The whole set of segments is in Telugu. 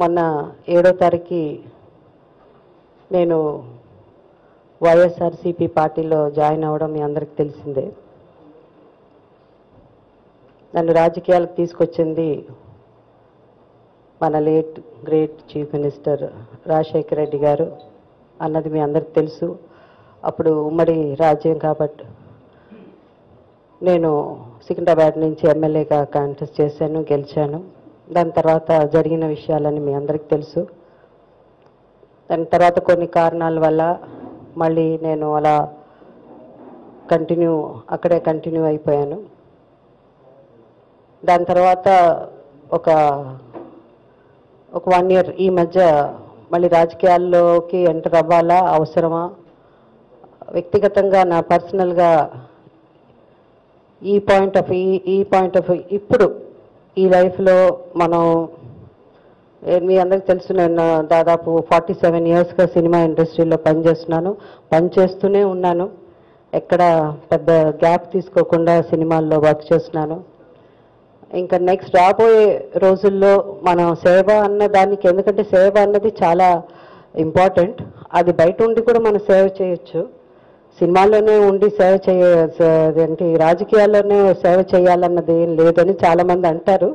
మొన్న ఏడో తారీఖు నేను వైఎస్ఆర్సిపి పార్టీలో జాయిన్ అవ్వడం మీ అందరికి తెలిసిందే. నన్ను రాజకీయాలకు తీసుకొచ్చింది మన late great chief minister Rajasekhara Reddy garu అన్నది మీ అందరికి తెలుసు. అప్పుడు ఉమ్మడి రాజ్యం కాబట్టి నేను సికింద్రాబాద్ నుంచి ఎమ్మెల్యేగా కాంటెస్ట్ చేశాను గెలిచాను. దాని తర్వాత జరిగిన విషయాలని మీ అందరికి తెలుసు. దాని తర్వాత కొన్ని కారణాల వల్ల మళ్ళీ నేను అలా కంటిన్యూ అక్కడే కంటిన్యూ అయిపోయాను. దాని తర్వాత ఒక ఒక వన్ ఇయర్ ఈ మధ్య మళ్ళీ రాజకీయాల్లోకి ఎంటర్ అవ్వాలా అవసరమా? వ్యక్తిగతంగా నా పర్సనల్గా ఈ పాయింట్ ఆఫ్ ఈ ఈ పాయింట్ ఆఫ్ ఇప్పుడు ఈ లైఫ్లో మనం మీ అందరికి తెలుసు నేను దాదాపు ఫార్టీ సెవెన్ ఇయర్స్గా సినిమా ఇండస్ట్రీలో పనిచేస్తున్నాను. పనిచేస్తూనే ఉన్నాను. ఎక్కడ పెద్ద గ్యాప్ తీసుకోకుండా సినిమాల్లో వర్క్ చేస్తున్నాను. ఇంకా నెక్స్ట్ రాబోయే రోజుల్లో మనం సేవ అన్న దానికి ఎందుకంటే సేవ అన్నది చాలా ఇంపార్టెంట్. అది బయట ఉండి కూడా మనం సేవ చేయొచ్చు. సినిమాల్లోనే ఉండి సేవ చేయ రాజకీయాల్లోనే సేవ చేయాలన్నది ఏం లేదని చాలామంది అంటారు.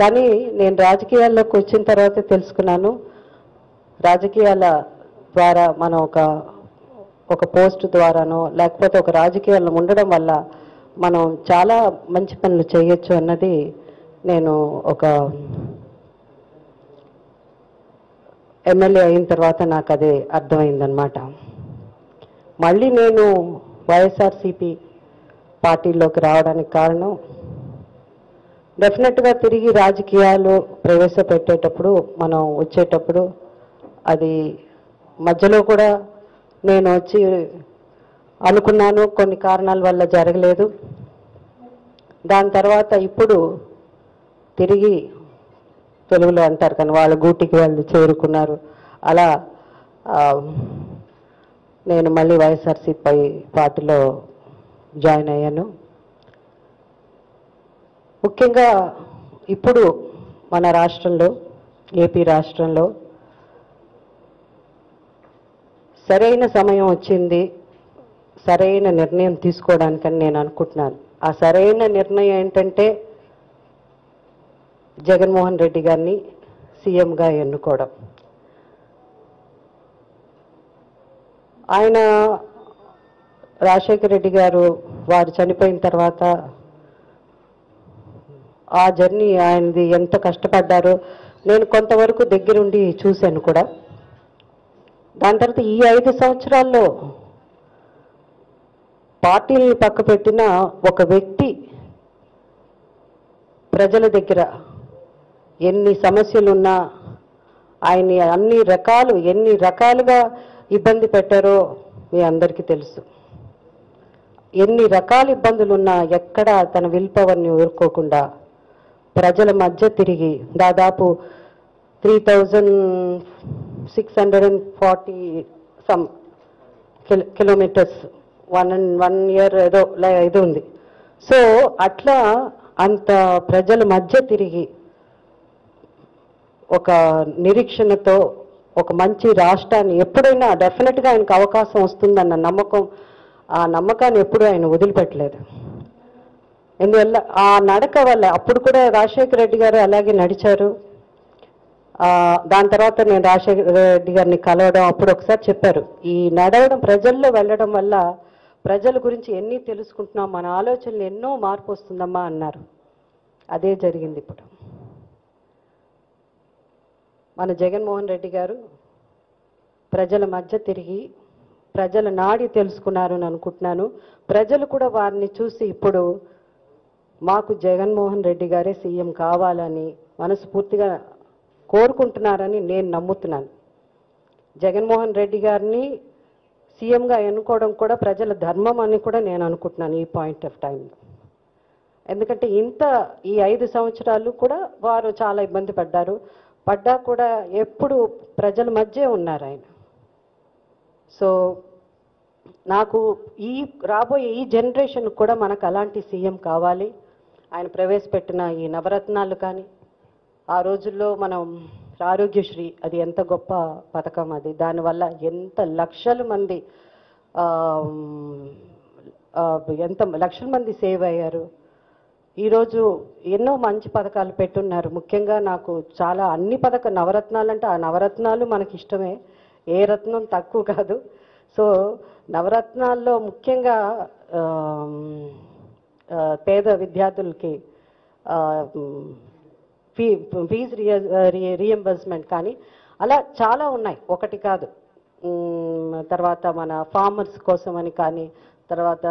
కానీ నేను రాజకీయాల్లోకి వచ్చిన తర్వాత తెలుసుకున్నాను. రాజకీయాల ద్వారా మనం ఒక ఒక పోస్ట్ ద్వారానో లేకపోతే ఒక రాజకీయాల్లో ఉండడం వల్ల మనం చాలా మంచి పనులు చేయొచ్చు అన్నది నేను ఒక ఎమ్మెల్యే అయిన తర్వాత నాకు అదే అర్థమైందనమాట మళ్ళీ నేను వైఎస్ఆర్సిపి పార్టీలోకి రావడానికి కారణం డెఫినెట్గా తిరిగి రాజకీయాలు ప్రవేశపెట్టేటప్పుడు మనం వచ్చేటప్పుడు అది మధ్యలో కూడా నేను వచ్చి అనుకున్నాను కొన్ని కారణాల వల్ల జరగలేదు. దాని తర్వాత ఇప్పుడు తిరిగి తెలుగులో అంటారు కానీ వాళ్ళ గూటికి వాళ్ళు చేరుకున్నారు. అలా నేను మళ్ళీ వైఎస్ఆర్సీపై పార్టీలో జాయిన్ అయ్యాను. ముఖ్యంగా ఇప్పుడు మన రాష్ట్రంలో ఏపీ రాష్ట్రంలో సరైన సమయం వచ్చింది సరైన నిర్ణయం తీసుకోవడానికని నేను అనుకుంటున్నాను. ఆ సరైన నిర్ణయం ఏంటంటే జగన్మోహన్ రెడ్డి గారిని సీఎంగా ఎన్నుకోవడం. ఆయన రాజశేఖర రెడ్డి గారు వారు చనిపోయిన తర్వాత ఆ జర్నీ ఆయనది ఎంత కష్టపడ్డారో నేను కొంతవరకు దగ్గరుండి చూశాను కూడా. దాని తర్వాత ఈ ఐదు సంవత్సరాల్లో పార్టీని పక్క పెట్టిన ఒక వ్యక్తి ప్రజల దగ్గర ఎన్ని సమస్యలున్నా ఆయన్ని అన్ని రకాలు ఎన్ని రకాలుగా ఇబ్బంది పెట్టారో మీ అందరికీ తెలుసు. ఎన్ని రకాల ఇబ్బందులున్నా ఎక్కడ తన విల్ పవర్ని ఊరుకోకుండా ప్రజల మధ్య తిరిగి దాదాపు three thousand six hundred and forty some kilometres one and one year ఏదో లై- ఇది ఉంది. సో అట్లా అంత ప్రజల మధ్య తిరిగి ఒక నిరీక్షణతో ఒక మంచి రాష్ట్రాన్ని ఎప్పుడైనా డెఫినెట్గా ఆయనకు అవకాశం వస్తుందన్న నమ్మకం ఆ నమ్మకాన్ని ఎప్పుడూ ఆయన వదిలిపెట్టలేదు. ఎందువల్ల ఆ నడక వల్ల అప్పుడు కూడా రాజశేఖర రెడ్డి గారు అలాగే నడిచారు. దాని తర్వాత నేను రాజశేఖర రెడ్డి గారిని కలవడం అప్పుడు ఒకసారి చెప్పారు. ఈ నడవడం ప్రజల్లో వెళ్ళడం వల్ల ప్రజల గురించి ఎన్ని తెలుసుకుంటున్నాం మన ఆలోచనలు ఎన్నో మార్పు వస్తుందమ్మా అన్నారు. అదే జరిగింది ఇప్పుడు. మన జగన్మోహన్ రెడ్డి గారు ప్రజల మధ్య తిరిగి ప్రజల నాడి తెలుసుకున్నారు అని అనుకుంటున్నాను. ప్రజలు కూడా వారిని చూసి ఇప్పుడు మాకు జగన్మోహన్ రెడ్డి గారే సీఎం కావాలని మనస్ఫూర్తిగా కోరుకుంటున్నారని నేను నమ్ముతున్నాను. జగన్మోహన్ రెడ్డి గారిని సీఎంగా ఎన్నుకోవడం కూడా ప్రజల ధర్మం అని కూడా నేను అనుకుంటున్నాను ఈ పాయింట్ ఆఫ్ టైంలో ఎందుకంటే ఇంత ఈ ఐదు సంవత్సరాలు కూడా వారు చాలా ఇబ్బంది పడ్డారు. పడ్డా కూడా ఎప్పుడు ప్రజల మధ్య ఉన్నారు ఆయన. సో నాకు ఈ రాబోయే ఈ జనరేషన్ కూడా మనకు అలాంటి సీఎం కావాలి. ఆయన ప్రవేశపెట్టిన ఈ నవరత్నాలు కానీ ఆ రోజుల్లో మనం ఆరోగ్యశ్రీ అది ఎంత గొప్ప పథకం అది. దానివల్ల ఎంత లక్షల మంది ఎంత లక్షల మంది సేవ్ అయ్యారు. ఈరోజు ఎన్నో మంచి పథకాలు పెట్టున్నారు. ముఖ్యంగా నాకు చాలా అన్ని పథక నవరత్నాలు అంటే ఆ నవరత్నాలు మనకి ఇష్టమే. ఏ రత్నం తక్కువ కాదు. సో నవరత్నాల్లో ముఖ్యంగా పేద విద్యార్థులకి ఫీ ఫీజు రియంబర్స్మెంట్ కానీ అలా చాలా ఉన్నాయి. ఒకటి కాదు. తర్వాత మన ఫార్మర్స్ కోసం అని కానీ తర్వాత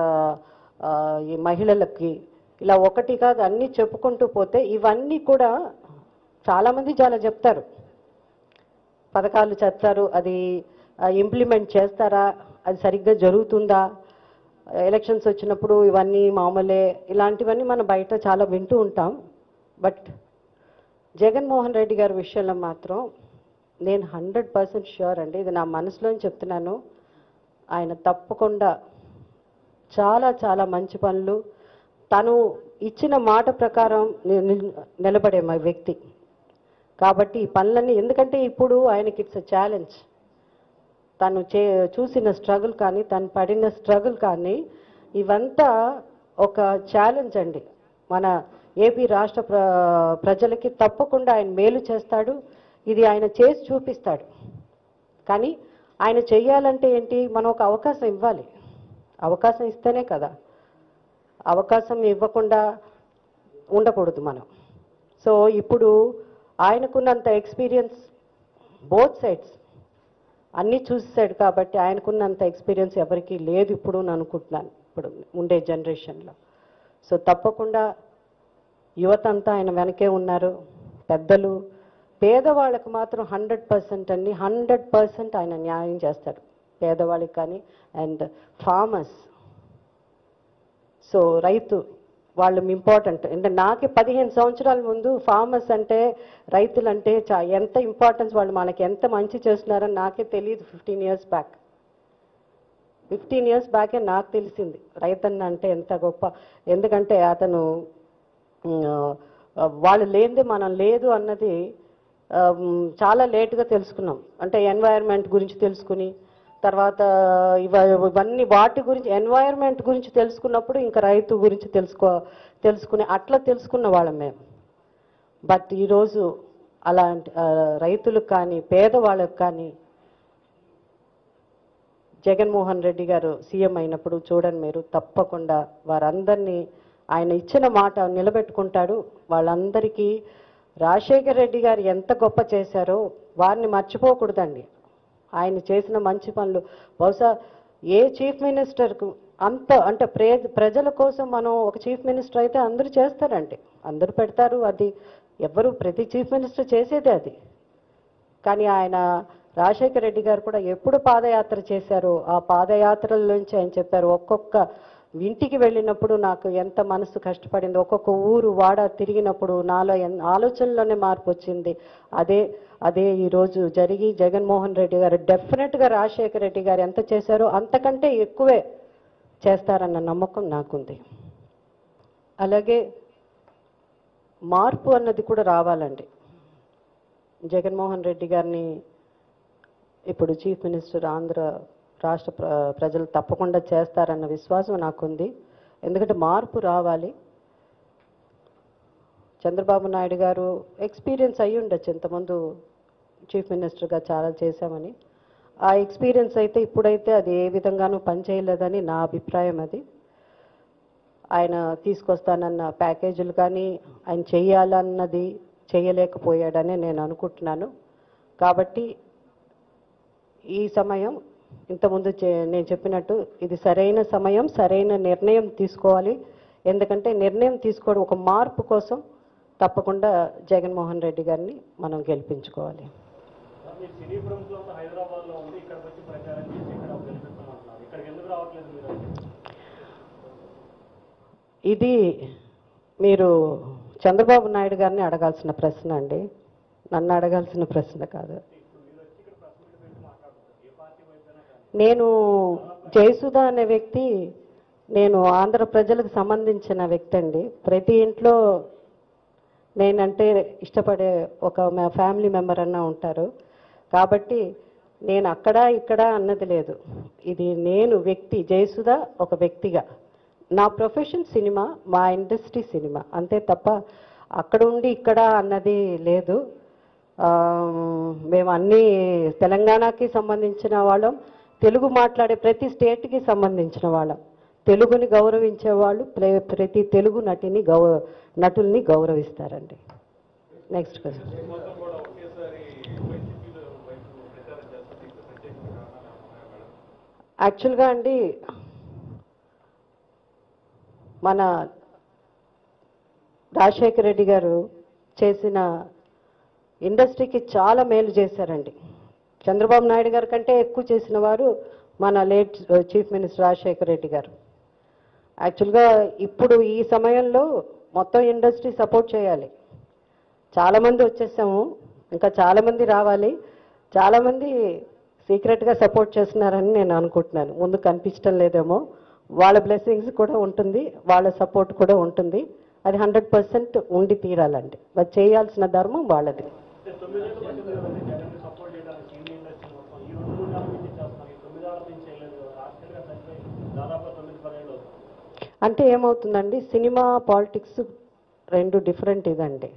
ఈ మహిళలకి ఇలా ఒకటి కాదు అన్నీ చెప్పుకుంటూ పోతే ఇవన్నీ కూడా చాలామంది చాలా చెప్తారు. పథకాలు చెప్తారు అది ఇంప్లిమెంట్ చేస్తారా అది సరిగ్గా జరుగుతుందా ఎలక్షన్స్ వచ్చినప్పుడు ఇవన్నీ మామూలే ఇలాంటివన్నీ మనం బయట చాలా వింటూ ఉంటాం. బట్ జగన్మోహన్ రెడ్డి గారి విషయంలో మాత్రం నేను హండ్రెడ్ పర్సెంట్ షూర్ అండి ఇది నా మనసులోని చెప్తున్నాను. ఆయన తప్పకుండా చాలా చాలా మంచి పనులు తను ఇచ్చిన మాట ప్రకారం ని- నిలబడే మా వ్యక్తి. కాబట్టి ఈ పనులన్నీ ఎందుకంటే ఇప్పుడు ఆయనకి ఇట్స్ ఛాలెంజ్. తను చే చూసిన స్ట్రగుల్ కానీ తను పడిన స్ట్రగుల్ కానీ ఇవంతా ఒక ఛాలెంజ్ అండి. మన ఏపీ రాష్ట్ర ప్ర ప్రజలకి తప్పకుండా ఆయన మేలు చేస్తాడు. ఇది ఆయన చేసి చూపిస్తాడు. కానీ ఆయన చెయ్యాలంటే ఏంటి? మనం ఒక అవకాశం ఇవ్వాలి. అవకాశం ఇస్తేనే కదా. అవకాశం ఇవ్వకుండా ఉండకూడదు మనం. సో ఇప్పుడు ఆయనకున్నంత ఎక్స్పీరియన్స్ బోత్ సైడ్స్ అన్నీ చూసాడు కాబట్టి ఆయనకున్నంత ఎక్స్పీరియన్స్ ఎవరికీ లేదు ఇప్పుడు అని అనుకుంటున్నాను ఇప్పుడు ఉండే జనరేషన్లో. సో తప్పకుండా యువత అంతా ఆయన వెనకే ఉన్నారు. పెద్దలు పేదవాళ్ళకు మాత్రం హండ్రెడ్ పర్సెంట్ అన్ని హండ్రెడ్ పర్సెంట్ ఆయన న్యాయం చేస్తాడు. పేదవాళ్ళకి కానీ అండ్ ఫార్మర్స్ సో రైతు వాళ్ళు ఇంపార్టెంట్. అంటే నాకే పదిహేను సంవత్సరాల ముందు ఫార్మర్స్ అంటే రైతులు అంటే చా ఎంత ఇంపార్టెన్స్ వాళ్ళు మనకి ఎంత మంచి చేస్తున్నారని నాకే తెలియదు fifteen years back. Fifteen years బ్యాకే నాకు తెలిసింది రైతన్న అంటే ఎంత గొప్ప. ఎందుకంటే అతను వాళ్ళు లేనిదే మనం లేదు అన్నది చాలా లేటుగా తెలుసుకున్నాం. అంటే ఎన్వైర్మెంట్ గురించి తెలుసుకుని తర్వాత ఇవ ఇవన్నీ వాటి గురించి ఎన్వైర్న్మెంట్ గురించి తెలుసుకున్నప్పుడు ఇంకా రైతు గురించి తెలుసుకో తెలుసుకుని అట్లా తెలుసుకున్న వాళ్ళం మేము. బట్ ఈరోజు అలాంటి రైతులకు కానీ పేదవాళ్ళకు కానీ జగన్మోహన్ రెడ్డి గారు సీఎం అయినప్పుడు చూడండి మీరు తప్పకుండా వారందరినీ ఆయన ఇచ్చిన మాట నిలబెట్టుకుంటాడు. వాళ్ళందరికీ రాజశేఖర రెడ్డి గారు ఎంత గొప్ప చేశారో వారిని మర్చిపోకూడదండి. ఆయన చేసిన మంచి పనులు. బహుశా ఏ చీఫ్ మినిస్టర్కు అంత అంటే ప్రే ప్రజల కోసం మనం ఒక చీఫ్ మినిస్టర్ అయితే అందరూ చేస్తారండి అందరూ పెడతారు అది. ఎవరు ప్రతి చీఫ్ మినిస్టర్ చేసేదే అది. కానీ ఆయన రాజశేఖర రెడ్డి గారు కూడా ఎప్పుడు పాదయాత్ర చేశారో ఆ పాదయాత్రల నుంచి ఆయన చెప్పారు ఒక్కొక్క ఇంటికి వెళ్ళినప్పుడు నాకు ఎంత మనసు కష్టపడింది. ఒక్కొక్క ఊరు వాడ తిరిగినప్పుడు నాలో ఎన్- ఆలోచనలోనే మార్పు వచ్చింది. అదే అదే ఈరోజు జరిగి జగన్మోహన్ రెడ్డి గారు డెఫినెట్గా రాజశేఖర రెడ్డి గారు ఎంత చేశారో అంతకంటే ఎక్కువే చేస్తారన్న నమ్మకం నాకుంది. అలాగే మార్పు అన్నది కూడా రావాలండి. జగన్మోహన్ రెడ్డి గారిని ఇప్పుడు చీఫ్ మినిస్టర్ ఆంధ్ర రాష్ట్ర ప్ర ప్రజలు తప్పకుండా చేస్తారన్న విశ్వాసం నాకుంది. ఎందుకంటే మార్పు రావాలి. చంద్రబాబు నాయుడు గారు ఎక్స్పీరియన్స్ అయ్యి ఉండొచ్చు. ఇంతకుముందు చీఫ్ మినిస్టర్గా చాలా చేశామని. ఆ ఎక్స్పీరియన్స్ అయితే ఇప్పుడైతే అది ఏ విధంగానూ పనిచేయలేదని నా అభిప్రాయం అది. ఆయన తీసుకొస్తానన్న ప్యాకేజీలు కానీ ఆయన చేయాలన్నది చేయలేకపోయాడని నేను అనుకుంటున్నాను. కాబట్టి ఈ సమయం ఇంతకుముందు నేను చెప్పినట్టు ఇది సరైన సమయం సరైన నిర్ణయం తీసుకోవాలి. ఎందుకంటే నిర్ణయం తీసుకోవడం ఒక మార్పు కోసం తప్పకుండా జగన్మోహన్ రెడ్డి గారిని మనం గెలిపించుకోవాలి. ఇది మీరు చంద్రబాబు నాయుడు గారిని అడగాల్సిన ప్రశ్న అండి. నన్ను అడగాల్సిన ప్రశ్న కాదు. నేను జయసుధ అనే వ్యక్తి నేను ఆంధ్ర ప్రజలకు సంబంధించిన వ్యక్తి అండి. ప్రతి ఇంట్లో నేనంటే ఇష్టపడే ఒక ఫ్యామిలీ మెంబర్ అన్న ఉంటారు. కాబట్టి నేను అక్కడ ఇక్కడ అన్నది లేదు. ఇది నేను వ్యక్తి జయసుధ ఒక వ్యక్తిగా. నా ప్రొఫెషన్ సినిమా మా ఇండస్ట్రీ సినిమా. అంతే తప్ప అక్కడ ఉండి ఇక్కడ అన్నది లేదు. మేము అన్ని తెలంగాణకి సంబంధించిన వాళ్ళం. తెలుగు మాట్లాడే ప్రతి స్టేట్కి సంబంధించిన వాళ్ళం. తెలుగుని గౌరవించే వాళ్ళు ప్ర- ప్రతి తెలుగు నటిని గౌ నటుల్ని గౌరవిస్తారండి. నెక్స్ట్ క్వశ్చన్ యాక్చువల్గా అండి మన రాజశేఖర రెడ్డి గారు చేసిన ఇండస్ట్రీకి చాలా మేలు చేశారండి. చంద్రబాబు నాయుడు గారి కంటే ఎక్కువ చేసిన వారు మన late chief minister Rajasekhara Reddy garu. యాక్చువల్గా ఇప్పుడు ఈ సమయంలో మొత్తం ఇండస్ట్రీ సపోర్ట్ చేయాలి. చాలామంది వచ్చేసాము ఇంకా చాలామంది రావాలి. చాలామంది సీక్రెట్గా సపోర్ట్ చేస్తున్నారని నేను అనుకుంటున్నాను. ముందు కనిపించడం లేదేమో. వాళ్ళ బ్లెస్సింగ్స్ కూడా ఉంటుంది వాళ్ళ సపోర్ట్ కూడా ఉంటుంది. అది హండ్రెడ్ పర్సెంట్ ఉండి తీరాలండి. మరి చేయాల్సిన ధర్మం వాళ్ళది అంటే తొమ్మిదేళ్ళు పట్టింది కదండి జగన్ సపోర్ట్ చేయడానికి సినీ ఇండస్ట్రీ మొత్తం ఈ రెండు మూడు నెలల నుంచి చేస్తున్నారు ఈ తొమ్మిదేళ్ళ నుంచి చేయలేదు కదా రాజకీయ గారు చనిపోయి దాదాపు తొమ్మిది పదేళ్ళు అవుతుంది అంటే ఏమవుతుందండి? సినిమా పాలిటిక్స్ రెండు డిఫరెంట్ ఇదండి.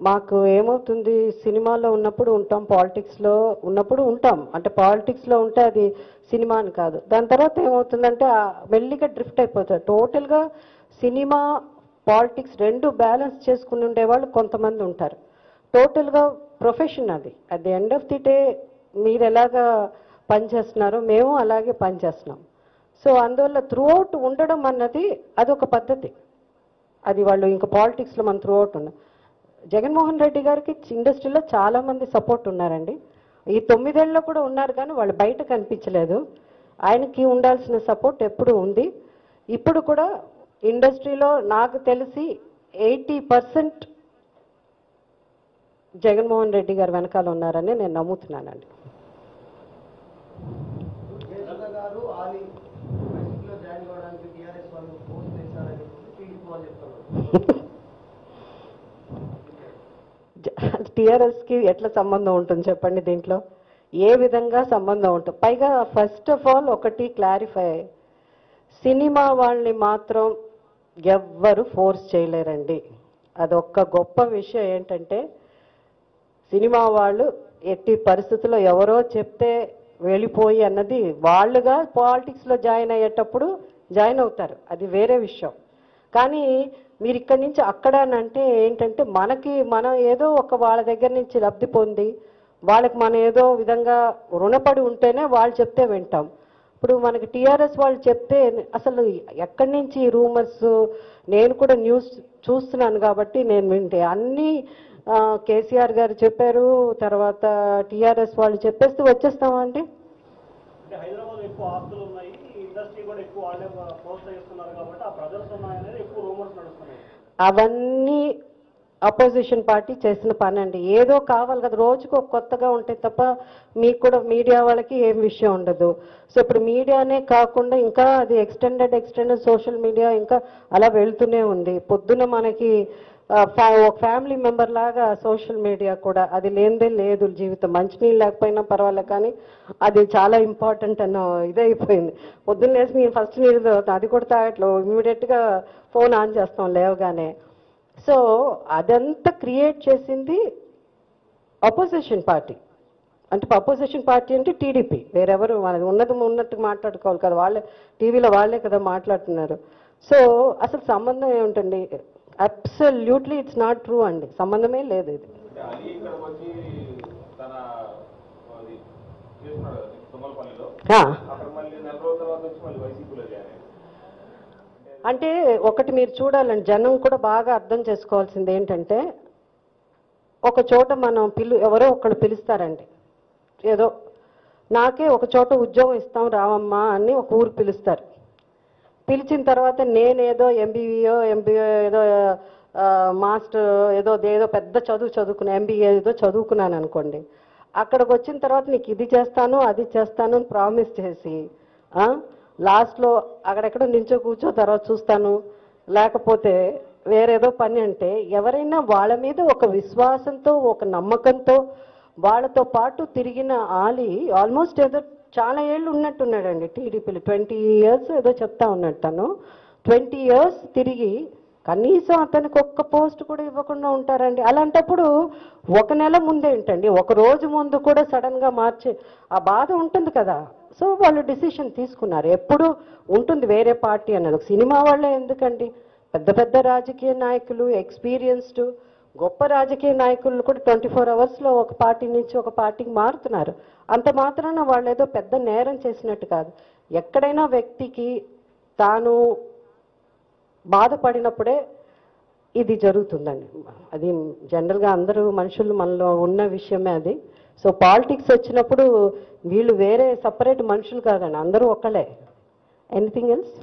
మాకు ఏమవుతుంది? సినిమాలో ఉన్నప్పుడు ఉంటాం పాలిటిక్స్లో ఉన్నప్పుడు ఉంటాం. అంటే పాలిటిక్స్లో ఉంటే అది సినిమా అని కాదు. దాని తర్వాత ఏమవుతుందంటే మెల్లిగా డ్రిఫ్ట్ అయిపోతుంది టోటల్గా సినిమా పాలిటిక్స్ రెండు బ్యాలెన్స్ చేసుకుని ఉండేవాళ్ళు కొంతమంది ఉంటారు. టోటల్గా ప్రొఫెషన్ అది. At the end of the day మీరు ఎలాగా పనిచేస్తున్నారో మేము అలాగే పనిచేస్తున్నాం సో అందువల్ల త్రూ అవుట్ ఉండడం అన్నది అదొక పద్ధతి. అది వాళ్ళు ఇంకా పాలిటిక్స్లో మనం త్రూ అవుట్ ఉన్న జగన్మోహన్ రెడ్డి గారికి ఇండస్ట్రీలో చాలామంది సపోర్ట్ ఉన్నారండి. ఈ తొమ్మిదేళ్ళలో కూడా ఉన్నారు కానీ వాళ్ళు బయట కనిపించలేదు ఆయనకి ఉండాల్సిన సపోర్ట్ ఎప్పుడు ఉంది. ఇప్పుడు కూడా ఇండస్ట్రీలో నాకు తెలిసి ఎయిటీ పర్సెంట్ జగన్మోహన్ రెడ్డి గారు వెనకాల ఉన్నారని నేను నమ్ముతున్నానండి జయసుధ గారు ఆలి వైసీపీలో జాయిన్ కావడానికి టీఆర్ఎస్ వాళ్ళు ఫోర్స్ చేశారని టీడీపీ వాళ్ళు చెప్తున్నారు టీఆర్ఎస్కి ఎట్లా సంబంధం ఉంటుంది చెప్పండి దీంట్లో? ఏ విధంగా సంబంధం ఉంటుంది? పైగా ఫస్ట్ ఆఫ్ ఆల్ ఒకటి క్లారిఫై సినిమా వాళ్ళని మాత్రం ఎవ్వరు ఫోర్స్ చేయలేరండి. అదొక్క గొప్ప విషయం ఏంటంటే సినిమా వాళ్ళు ఎట్టి పరిస్థితుల్లో ఎవరో చెప్తే వెళ్ళిపోయి అన్నది వాళ్ళుగా పాలిటిక్స్లో జాయిన్ అయ్యేటప్పుడు జాయిన్ అవుతారు. అది వేరే విషయం. కానీ మీరు ఇక్కడి నుంచి అక్కడ అని అంటే ఏంటంటే మనకి మనం ఏదో ఒక వాళ్ళ దగ్గర నుంచి లబ్ధి పొంది వాళ్ళకి మనం ఏదో విధంగా రుణపడి ఉంటేనే వాళ్ళు చెప్తే వింటాం. ఇప్పుడు మనకి టీఆర్ఎస్ వాళ్ళు చెప్తే అసలు ఎక్కడి నుంచి రూమర్స్ నేను కూడా న్యూస్ చూస్తున్నాను కాబట్టి నేను వింటే అన్నీ కేసీఆర్ గారు చెప్పారు తర్వాత టీఆర్ఎస్ వాళ్ళు చెప్పేస్తే వచ్చేస్తామండి హైదరాబాద్ ఎక్కువ ఆస్తులు ఉన్నాయి ఇండస్ట్రీ కూడా ఎక్కువ వాళ్ళే ప్రోత్సహిస్తున్నారు కాబట్టి ఆ ప్రజలతో ఉన్నాయనేది ఎక్కువ రూమర్స్ నడుస్తున్నాయి అవన్నీ అపోజిషన్ పార్టీ చేసిన పని అండి. ఏదో కావాలి కదా రోజుకు కొత్తగా ఉంటే తప్ప మీకు కూడా మీడియా వాళ్ళకి ఏం విషయం ఉండదు. సో ఇప్పుడు మీడియానే కాకుండా ఇంకా అది ఎక్స్టెండెడ్ ఎక్స్టెండెడ్ సోషల్ మీడియా ఇంకా అలా వెళ్తూనే ఉంది. పొద్దున మనకి ఒక ఫ్యామిలీ మెంబర్ లాగా సోషల్ మీడియా కూడా అది లేనిదే లేదు. జీవితం మంచినీళ్ళు లేకపోయినా పర్వాలేదు కానీ అది చాలా ఇంపార్టెంట్ అన్న ఇదైపోయింది. పొద్దున్న లేసి నేను ఫస్ట్ నీళ్ళు అది కూడా తాగట్లో ఇమీడియట్గా ఫోన్ ఆన్ చేస్తాం లేవగానే. సో అదంతా క్రియేట్ చేసింది అపోజిషన్ పార్టీ అంటే అపోజిషన్ పార్టీ అంటే టీడీపీ వేరెవరు మనది ఉన్నది ఉన్నట్టు మాట్లాడుకోవాలి కదా. వాళ్ళే టీవీలో వాళ్ళే కదా మాట్లాడుతున్నారు. సో అసలు సంబంధం ఏముంటండి అబ్సల్యూట్లీ ఇట్స్ నాట్ ట్రూ అండి. సంబంధమే లేదు ఇది. అంటే ఒకటి మీరు చూడాలండి జనం కూడా బాగా అర్థం చేసుకోవాల్సింది ఏంటంటే ఒక చోట మనం పిలు ఎవరో ఒకళ్ళు పిలుస్తారండి. ఏదో నాకే ఒక చోట ఉద్యోగం ఇస్తాం రావమ్మా అని ఒక ఊరు పిలుస్తారు. పిలిచిన తర్వాత నేనేదో ఎంబీవీఓ ఎంబీఓ ఏదో మాస్టర్ ఏదో ఏదో పెద్ద చదువు చదువుకున్నా ఎంబీఏ ఏదో చదువుకున్నాను అనుకోండి. అక్కడికి వచ్చిన తర్వాత నీకు ఇది చేస్తాను అది చేస్తాను అని ప్రామిస్ చేసి లాస్ట్లో అక్కడెక్కడ నించో కూర్చో తర్వాత చూస్తాను. లేకపోతే వేరేదో పని అంటే ఎవరైనా వాళ్ళ మీద ఒక విశ్వాసంతో ఒక నమ్మకంతో వాళ్ళతో పాటు తిరిగిన ఆలి ఆల్మోస్ట్ ఏదో చాలా ఏళ్ళు ఉన్నట్టున్నాడండి టీడీపీలో ట్వంటీ ఇయర్స్ ఏదో చెప్తా ఉన్నాడు తను. ట్వంటీ ఇయర్స్ తిరిగి కనీసం అతనికి ఒక్క పోస్ట్ కూడా ఇవ్వకుండా ఉంటారండి. అలాంటప్పుడు ఒక నెల ముందే ఏంటండి ఒక రోజు ముందు కూడా సడన్గా మార్చే ఆ బాధ ఉంటుంది కదా. సో వాళ్ళు డిసిషన్ తీసుకున్నారు. ఎప్పుడు ఉంటుంది వేరే పార్టీ అన్నది ఒక సినిమా వాళ్ళే ఎందుకండి? పెద్ద పెద్ద రాజకీయ నాయకులు ఎక్స్పీరియన్స్డ్ గొప్ప రాజకీయ నాయకులు కూడా ట్వంటీ ఫోర్ అవర్స్లో ఒక పార్టీ నుంచి ఒక పార్టీకి మారుతున్నారు. అంత మాత్రాన వాళ్ళు ఏదో పెద్ద నేరం చేసినట్టు కాదు. ఎక్కడైనా వ్యక్తికి తాను బాధపడినప్పుడే ఇది జరుగుతుందండి. అది జనరల్గా అందరూ మనుషులు మనలో ఉన్న విషయమే అది. సో పాలిటిక్స్ వచ్చినప్పుడు వీళ్ళు వేరే సపరేట్ మనుషులు కాదండి. అందరూ ఒకళ్ళే. ఎనీథింగ్ ఎల్స్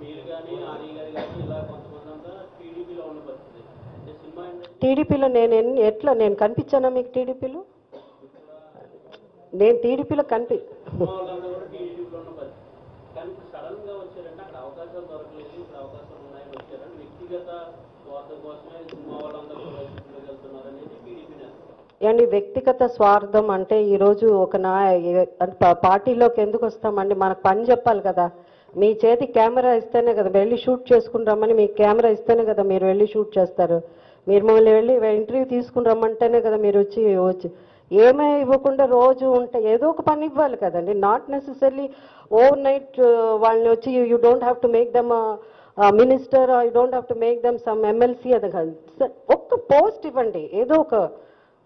మీరు కానీ ఆర్య గారు కానీ ఇలా కొంతమంది అంతా టీడీపీలో ఉన్న పరిస్థితి అంటే సినిమా ఇండస్ట్రీ టీడీపీలో నేను ఎట్లా నేను కనిపించానా మీకు టీడీపీలో? నేను టీడీపీలో కనిపి అండి వ్యక్తిగత స్వార్థం అంటే ఈరోజు ఒక నా అంటే పార్టీలోకి ఎందుకు వస్తామండి? మనకు పని చెప్పాలి కదా. మీ చేతి కెమెరా ఇస్తేనే కదా వెళ్ళి షూట్ చేసుకుని రమ్మని మీకు కెమెరా ఇస్తేనే కదా మీరు వెళ్ళి షూట్ చేస్తారు. మీరు మమ్మల్ని వెళ్ళి ఇంటర్వ్యూ తీసుకుని రమ్మంటేనే కదా మీరు వచ్చి వచ్చి. ఏమీ ఇవ్వకుండా రోజు ఉంటే ఏదో ఒక పని ఇవ్వాలి కదండి. నాట్ నెసెసరీ ఓవర్ నైట్ వాళ్ళని వచ్చి you don't have to make them minister you don't have to make them some MLC అది కాదు. ఒక్క పోస్ట్ ఇవ్వండి. ఏదో ఒక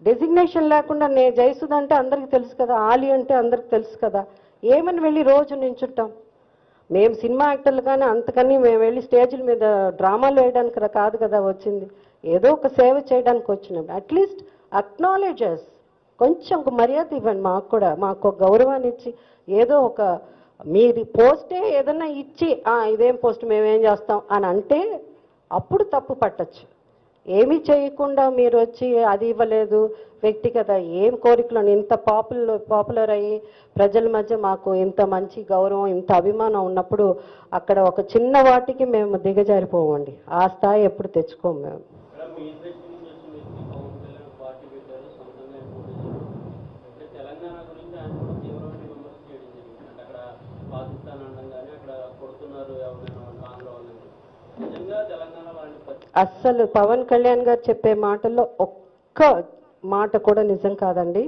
డెసిగ్నేషన్ లేకుండా నే జయసుధ అంటే అందరికి తెలుసు కదా ఆలి అంటే అందరికి తెలుసు కదా. ఏమని వెళ్ళి రోజు నించుంటాం? మేము సినిమా యాక్టర్లు కానీ అంతకని మేము వెళ్ళి స్టేజ్ల మీద డ్రామాలు వేయడానికి రా- కాదు కదా వచ్చింది. ఏదో ఒక సేవ చేయడానికి వచ్చినప్పుడు అట్లీస్ట్ అక్నాలెడ్జెస్ కొంచెం ఒక మర్యాద ఇవ్వండి మాకు కూడా మాకు ఒక గౌరవాన్ని ఇచ్చి ఏదో ఒక మీరు పోస్టే ఏదన్నా ఇచ్చి ఇదేం పోస్ట్ మేమేం చేస్తాం అని అంటే అప్పుడు తప్పు పట్టచ్చు. ఏమీ చేయకుండా మీరు వచ్చి అది ఇవ్వలేదు వ్యక్తిగత ఏం కోరికలు ఇంత పాపులర్ పాపులర్ అయ్యి ప్రజల మధ్య మాకు ఇంత మంచి గౌరవం ఇంత అభిమానం ఉన్నప్పుడు అక్కడ ఒక చిన్న వాటికి మేము దిగజారిపోవండి. ఆ స్థాయి ఎప్పుడు తెచ్చుకోము మేము ఇక్కడ మీ ఇండస్ట్రీ నుంచి వచ్చిన వ్యక్తి పవన్ కళ్యాణ్ పార్టీ పెట్టారు సొంతంగా ఆయన పోటీ చేశారు అంటే తెలంగాణ గురించి ఆయన కూడా తీవ్రమైన విమర్శ చేయడం జరిగింది అంటే అక్కడ పాకిస్తాన్ అనడం కానీ అక్కడ కొడుతున్నారు ఎవరైనా ఆంధ్ర వాళ్ళని నిజంగా తెలంగాణ లాంటి పరిస్థితి అస్సలు పవన్ కళ్యాణ్ గారు చెప్పే మాటల్లో ఒక్క మాట కూడా నిజం కాదండి.